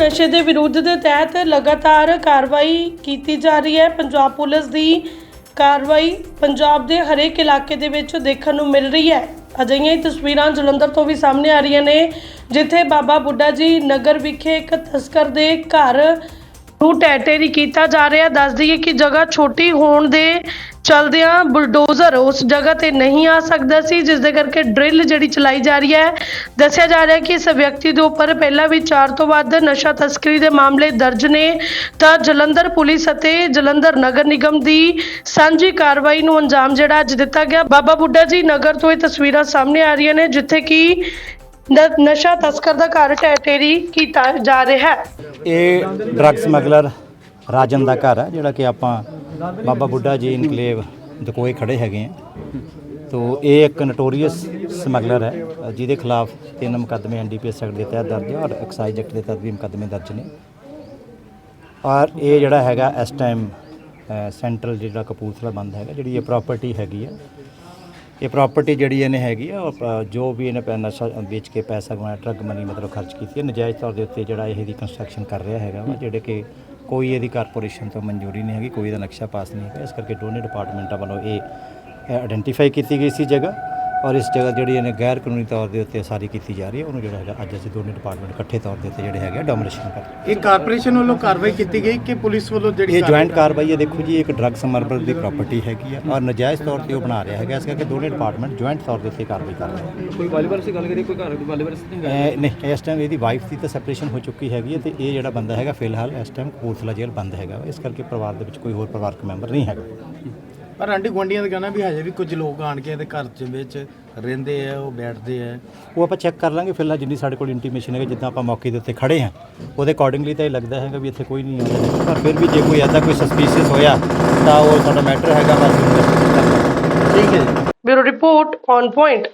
ਨਸ਼ੇ ਦੇ ਵਿਰੁੱਧ ਦੇ ਤਹਿਤ ਲਗਾਤਾਰ ਕਾਰਵਾਈ ਕੀਤੀ ਜਾ ਰਹੀ ਹੈ। ਪੰਜਾਬ ਪੁਲਿਸ ਦੀ ਕਾਰਵਾਈ ਪੰਜਾਬ ਦੇ ਹਰੇਕ ਇਲਾਕੇ ਦੇ ਵਿੱਚ ਦੇਖਣ ਨੂੰ ਮਿਲ ਰਹੀ ਹੈ। ਅਜਿਹੀਆਂ ਹੀ ਤਸਵੀਰਾਂ ਜਲੰਧਰ ਤੋਂ ਵੀ ਸਾਹਮਣੇ ਆ ਰਹੀਆਂ ਨੇ, ਜਿੱਥੇ ਬਾਬਾ ਬੁੱਢਾ ਜੀ ਨਗਰ ਵਿਖੇ ਇੱਕ ਤਸਕਰ ਦੇ ਘਰ ਨੂੰ ਟੈਟੇਰੀ ਕੀਤਾ ਜਾ ਰਿਹਾ। ਦੱਸ ਦਈਏ ਕਿ ਜਗ੍ਹਾ ਛੋਟੀ ਹੋਣ ਦੇ ਚਲਦਿਆਂ ਬੁਲਡੋਜ਼ਰ ਉਸ ਜਗ੍ਹਾ ਤੇ ਨਹੀਂ ਆ ਸਕਦਾ ਸੀ, ਜਿਸ ਦੇ ਕਰਕੇ ਡਰਿਲ ਜਿਹੜੀ ਚਲਾਈ ਜਾ ਰਹੀ ਹੈ, ਦੱਸਿਆ ਜਾ ਰਿਹਾ ਹੈ ਕਿ ਇਸ ਵਿਅਕਤੀ ਦੇ ਉੱਪਰ ਪਹਿਲਾਂ ਵੀ 4 ਤੋਂ ਵੱਧ ਨਸ਼ਾ ਤਸਕਰੀ ਦੇ ਮਾਮਲੇ ਦਰਜ ਨੇ। ਤਾਂ ਜਲੰਧਰ ਪੁਲਿਸ ਅਤੇ ਜਲੰਧਰ ਨਗਰ ਨਿਗਮ ਦੀ ਸਾਂਝੀ ਕਾਰਵਾਈ ਨੂੰ ਅੰਜਾਮ ਜਿਹੜਾ ਅੱਜ ਦਿੱਤਾ ਗਿਆ। ਬਾਬਾ ਬੁੱਢਾ ਜੀ ਨਗਰ ਤੋਂ ਇਹ ਤਸਵੀਰਾਂ ਸਾਹਮਣੇ ਆ ਰਹੀਆਂ ਨੇ, ਜਿੱਥੇ ਕਿ ਨ- ਨਸ਼ਾ ਤਸਕਰ ਦਾ ਘਰ ਟੈਟੇਰੀ ਕੀਤਾ ਜਾ ਰਿਹਾ ਹੈ। ਇਹ ਡਰੱਗ ਸਮਗਲਰ ਰਾਜਨ ਦਾ ਘਰ ਹੈ, ਜਿਹੜਾ ਕਿ ਆਪਾਂ ਬਾਬਾ ਬੁੱਢਾ ਜੀ ਇਨਕਲੇਵ ਦਕੋਏ ਖੜੇ ਹੈਗੇ ਆ। ਤੋ ਇਹ ਇੱਕ ਨਟੋਰੀਅਸ ਸਮਗਲਰ ਹੈ, ਜਿਹਦੇ ਖਿਲਾਫ ਤਿੰਨ ਮੁਕੱਦਮੇ ਐਨਡੀਪੀਐਸ ਐਕਟ ਦੇ ਤਹਿਤ ਦਰਜ ਹੈ ਔਰ ਐਕਸਾਈਜ਼ ਐਕਟ ਦੇ ਤਹਿਤ ਵੀ ਮੁਕੱਦਮੇ ਦਰਜ ਨੇ। ਔਰ ਇਹ ਜਿਹੜਾ ਹੈਗਾ ਇਸ ਟਾਈਮ ਸੈਂਟਰਲ ਜਿਹੜਾ ਕਪੂਰਥਲਾ ਬੰਦ ਹੈਗਾ, ਜਿਹੜੀ ਇਹ ਪ੍ਰਾਪਰਟੀ ਹੈਗੀ ਆ। ਇਹ ਪ੍ਰਾਪਰਟੀ ਜਿਹੜੀ ਇਹਨੇ ਹੈਗੀ ਆ ਜੋ ਵੀ ਇਹਨੇ ਪੈ- ਨਸ਼ਾ, ਵੇਚ ਕੇ ਪੈਸਾ ਕਮਾਇਆ ਡਰੱਗ ਮਨੀ ਮਤਲਬ ਖਰਚ ਕੀਤੀ ਹੈ ਨਜਾਇਜ਼ ਤੌਰ ਦੇ ਉੱਤੇ ਜਿਹੜਾ ਇਹਦੀ ਕੰਸਟਰਕਸ਼ਨ ਕਰ ਰਿਹਾ ਹੈਗਾ ਵਾ, ਜਿਹੜੇ ਕਿ ਕੋਈ ਇਹਦੀ ਕਾਰਪੋਰੇਸ਼ਨ ਤੋਂ ਮਨਜ਼ੂਰੀ ਨਹੀਂ ਹੈਗੀ, ਕੋਈ ਇਹਦਾ ਨਕਸ਼ਾ ਪਾਸ ਨਹੀਂ ਹੈਗਾ। ਇਸ ਕਰਕੇ ਦੋਨੇ ਡਿਪਾਰਟਮੈਂਟਾਂ ਵੱਲੋਂ ਇਹ ਆਇਡੈਂਟੀਫਾਈ ਕੀਤੀ ਗਈ ਸੀ ਜਗ੍ਹਾ। ਔਰ ਇਸ ਜਗ੍ਹਾ ਜਿਹੜੀ ਇਹਨੇ ਗੈਰ ਕਾਨੂੰਨੀ ਤੌਰ ਦੇ ਉੱਤੇ ਸਾਰੀ ਕੀਤੀ ਜਾ ਰਹੀ ਹੈ ਉਹਨੂੰ ਜਿਹੜਾ ਹੈਗਾ ਅੱਜ ਅਸੀਂ ਦੋਨੇ ਡਿਪਾਰਟਮੈਂਟ ਇਕੱਠੇ ਤੌਰ ਦੇ ਉੱਤੇ ਜਿਹੜੇ ਹੈਗੇ ਡੋਮੀਨੇਸ਼ਨ ਕਰ ਰਹੇ ਇਹ ਕਾਰਪੋਰੇਸ਼ਨ ਵੱਲੋਂ ਕਾਰਵਾਈ ਕੀਤੀ ਗਈ ਕਿ ਪੁਲਿਸ ਵੱਲੋਂ ਜਿਹੜੀ ਇਹ ਜੁਆਇੰਟ ਕਾਰਵਾਈ ਹੈ ਦੇਖੋ ਜੀ ਇੱਕ ਡਰੱਗ ਸਮਰਬਲ ਦੀ ਪ੍ਰਾਪਰਟੀ ਹੈਗੀ ਆ ਔਰ ਨਜਾਇਜ਼ ਤੌਰ ਤੇ ਉਹ ਬਣਾ ਰਿਹਾ ਹੈਗਾ ਇਸ ਕਰਕੇ ਦੋਨੇ ਡਿਪਾਰਟਮੈਂਟ ਜੁਆਇੰਟ ਤੌਰ ਦੇ ਉੱਤੇ ਕਾਰਵਾਈ ਕਰ ਰਹੇ ਹਨ ਕੋਈ ਵਾਲੀਬਾਲ ਦੀ ਗੱਲ ਕਰੀਏ ਕੋਈ ਘਰ ਦੀ ਵਾਲੀਬਾਲ ਇਹ ਨਹੀਂ ਇਸ ਟਾਈਮ ਇਹਦੀ ਵਾਈਫ ਦੀ ਤਾਂ ਸੈਪਰੇਸ਼ਨ ਹੋ ਚੁੱਕੀ ਹੈਗੀ ਹੈ ਤੇ ਇਹ ਜਿਹੜਾ ਬੰਦਾ ਹੈਗਾ ਫਿਲਹਾਲ ਇਸ ਟਾਈਮ ਕਪੂਰਥਲਾ ਜੇਲ੍ਹ ਬੰਦ ਹੈਗਾ। ਇਸ ਕਰਕੇ ਪਰਿਵਾਰ ਦੇ ਵਿੱਚ ਕੋਈ ਹੋਰ ਪਰਿਵਾਰਕ ਮੈਂਬਰ ਨਹੀਂ ਹੈਗਾ। ਪਰ ਆਂਟੀ ਗੁਆਂਢੀਆਂ ਦਾ ਕਹਿਣਾ ਵੀ ਹਜੇ ਵੀ ਕੁਝ ਲੋਕ ਆਣ ਕੇ ਇਹਦੇ ਘਰ ਚ ਵਿੱਚ ਰਹਿੰਦੇ ਆ ਉਹ ਬੈਠਦੇ ਆ। ਉਹ ਆਪਾਂ ਚੈੱਕ ਕਰ ਲਾਂਗੇ ਫਿਲਹਾਲ ਜਿੰਨੀ ਸਾਡੇ ਕੋਲ ਇੰਟੀਮੇਸ਼ਨ ਹੈਗੀ ਜਿੱਦਾਂ ਆਪਾਂ ਮੌਕੇ ਦੇ ਉੱਤੇ ਖੜੇ ਹਾਂ ਉਹਦੇ ਅਕੋਰਡਿੰਗਲੀ ਤਾਂ ਇਹ ਲੱਗਦਾ ਹੈਗਾ ਵੀ ਇੱਥੇ ਕੋਈ ਨਹੀਂ ਆਉਂਦਾ। ਪਰ ਫਿਰ ਵੀ ਜੇ ਕੋਈ ਐਦਾ ਕੋਈ ਸਸਪੀਸ਼ੀਅਸ ਹੋਇਆ ਤਾਂ ਉਹ ਸਾਡਾ ਮੈਟਰ ਹੈਗਾ ਬਸ ਠੀਕ ਹੈ ਜੀ। Bureau report on point.